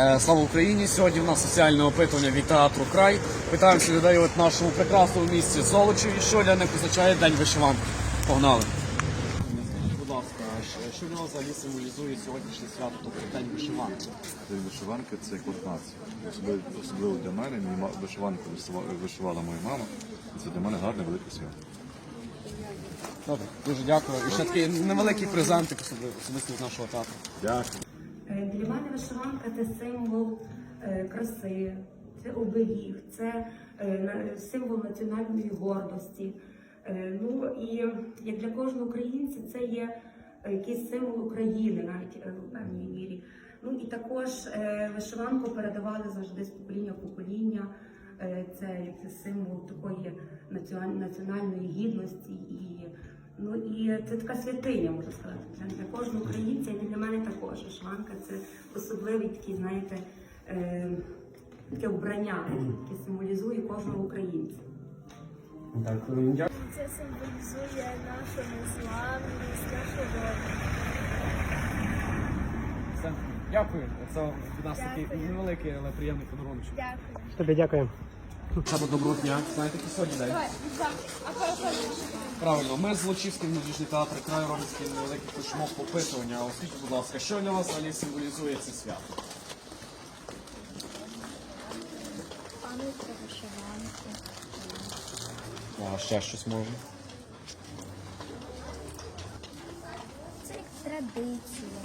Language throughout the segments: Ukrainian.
Е, Слава Україні! Сьогодні в нас соціальне опитування від театру Край. Питаємося людей от в нашому прекрасному місті Золочеві, що для них означає День вишиванки. Погнали! Скажіть, будь ласка, що- для вас взагалі символізує сьогоднішнє свято, тобто День вишиванки? День вишиванки це як нації. Особливо, особливо для мене. Ма- вишиванку вишивала моя мама. Це для мене гарне велике свято. Добре, дуже дякую. І ще такий невеликий презентик особисто від нашого театру. Дякую. Для мене вишиванка це символ е, краси, це оберіг, це е, символ національної гордості. Е, Ну і як для кожного українця, це є якийсь символ України, навіть в певній мірі. Ну і також вишиванку передавали завжди з покоління в покоління. Це символ такої національної гідності і Ну і це така святиня, можна сказати. Для, для кожного українця і для мене також. Вишиванка це особливий такий, знаєте, е, таке вбрання, яке символізує кожного українця. Це символізує нашу незламність, нашу волю. Дякую. Це від нас такий невеликий, але приємний подарунок. Дякую. Тобі дякую. Саме доброго дня. Знаєте, який сьогодні день? Правильно, ми з Лучівським молодіжний театр краю робить невеликий флешмоб опитування. А Скажіть, будь ласка, що для вас взагалі символізує це свято? Пам'ятка вишиванки. А ще щось може? Це як традиція.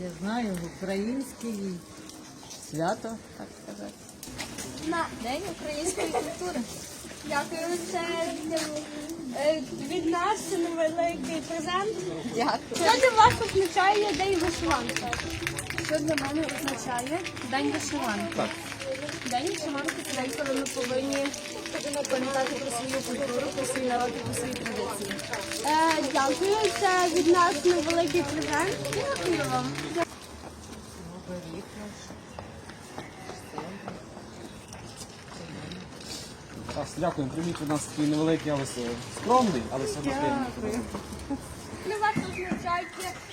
Я знаю, українське свято, так сказати. На День української культури. Дякую. Це е, від нас невеликий презент. Дякую. Що для вас означає День вишиванки? Що для мене означає День вишиванки? Так. День вишиванки це день, коли ми повинні пам'ятати про свою культуру, про свій народ і про свої традиції. Е, дякую, це від нас невеликий презент. Дякую вам. Так, дякую. Прийміть від нас такий невеликий, але скромний, але все одно приємний подарунок. Для вас означає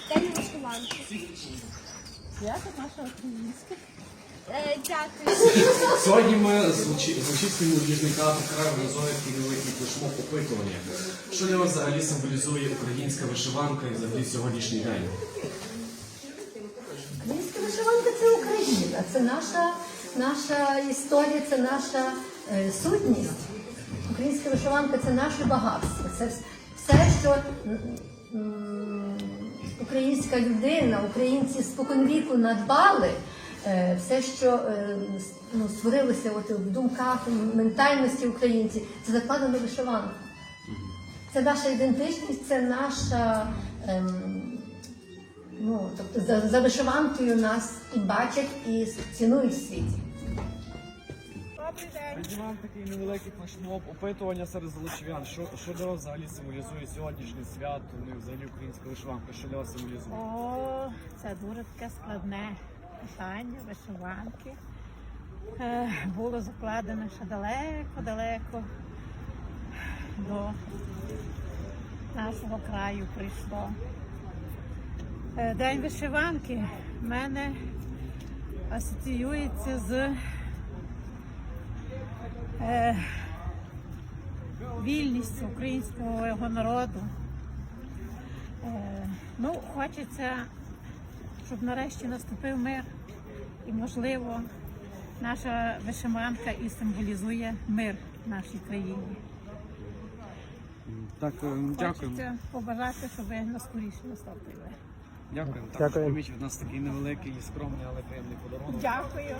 День вишиванки. Свято наше українське. Е, дякую. Сьогодні ми з Лучі- з театром краю організовуємо такий невеликий флешмоб опитування. Що для вас взагалі символізує українська вишиванка і взагалі сьогоднішній день? Українська вишиванка це Україна, це наша, наша історія, це наша е, сутність. Українська вишиванка це наше багатство. Це все, що українська людина, українці споконвіку надбали, е, все, що е, ну, створилося от в думках, в ментальності українців, це закладено вишиванку. Це наша ідентичність, це наша. ем, Ну, тобто за, за вишиванкою нас і бачать, і цінують в світі. Піднімаємо такий невеликий флешмоб опитування серед золочів'ян. Що, що для вас взагалі символізує сьогоднішнє свято, ну і взагалі українська вишиванка? Що для вас символізує? О, це дуже таке складне питання, вишиванки. Е, було закладено ще далеко-далеко до нашого краю прийшло. Е, День вишиванки в мене асоціюється з е, вільністю українського народу. Е, ну, хочеться, щоб нарешті наступив мир. І, можливо, наша вишиванка і символізує мир в нашій країні. Так, е, дякуємо. Хочеться побажати, щоб наскоріше той мир. Дякуємо. Дякую. прийміть від нас такий невеликий і скромний, але приємний подарунок. Дякую.